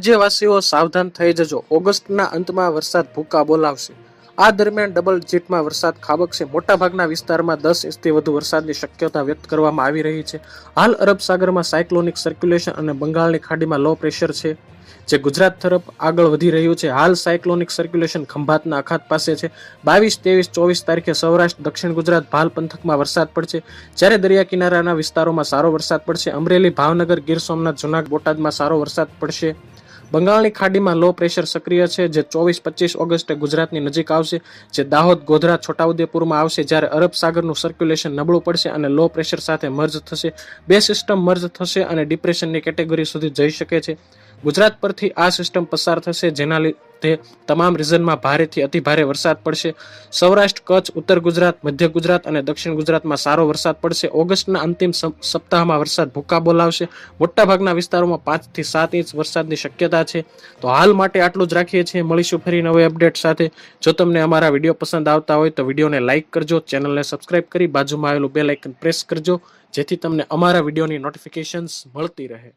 રાજ્યવાસીઓ સાવધાન થઈ જજો. ઓગસ્ટના અંતમાં વરસાદ ભૂકા બોલાવશે. આ દરમિયાન ડબલ જેટમાં વરસાદ ખાબકશે. મોટાભાગના વિસ્તારમાં દસ ઇંચથી વધુ વરસાદની શક્યતા વ્યક્ત કરવામાં આવી રહી છે. હાલ અરબ સાગરમાં સાયક્લોનિક સર્ક્યુલેશન અને બંગાળની ખાડીમાં લો પ્રેશર છે, જે ગુજરાત તરફ આગળ વધી રહ્યું છે. હાલ સાયક્લોનિક સર્ક્યુલેશન ખંભાતના અખાત પાસે છે. બાવીસ, ત્રેવીસ, ચોવીસ તારીખે સૌરાષ્ટ્ર, દક્ષિણ ગુજરાત ભાલ પંથકમાં વરસાદ પડશે. જ્યારે દરિયા કિનારાના વિસ્તારોમાં સારો વરસાદ પડશે. અમરેલી, ભાવનગર, ગીર સોમનાથ, જુનાગઢ, બોટાદમાં સારો વરસાદ પડશે. બંગાળની ખાડીમાં લો પ્રેશર સક્રિય છે, જે ચોવીસ પચીસ ઓગસ્ટે ગુજરાતની નજીક આવશે, જે દાહોદ, ગોધરા, છોટાઉદેપુરમાં આવશે, જ્યારે અરબ સાગરનું સર્ક્યુલેશન નબળું પડશે અને લો પ્રેશર સાથે મર્જ થશે. બે સિસ્ટમ મર્જ થશે અને ડિપ્રેશનની કેટેગરી સુધી જઈ શકે છે. ગુજરાત પરથી આ સિસ્ટમ પસાર થશે, જેના લીધે તમામ રિજનમાં ભારેથી અતિ ભારે વરસાદ પડશે. સૌરાષ્ટ્ર, કચ્છ, ઉત્તર ગુજરાત, મધ્ય ગુજરાત અને દક્ષિણ ગુજરાતમાં સારો વરસાદ પડશે. ઓગસ્ટના અંતિમ સપ્તાહમાં વરસાદ ભૂકા બોલાવશે. મોટાભાગના વિસ્તારોમાં પાંચથી સાત ઇંચ વરસાદની શક્યતા છે. તો હાલ માટે આટલું જ રાખીએ છીએ. મળીશું ફરી નવી અપડેટ સાથે. જો તમને અમારા વીડિયો પસંદ આવતા હોય તો વિડીયોને લાઇક કરજો, ચેનલને સબસ્ક્રાઇબ કરી બાજુમાં આવેલું બેલ આઇકન પ્રેસ કરજો, જેથી તમને અમારા વિડીયોની નોટિફિકેશન્સ મળતી રહે.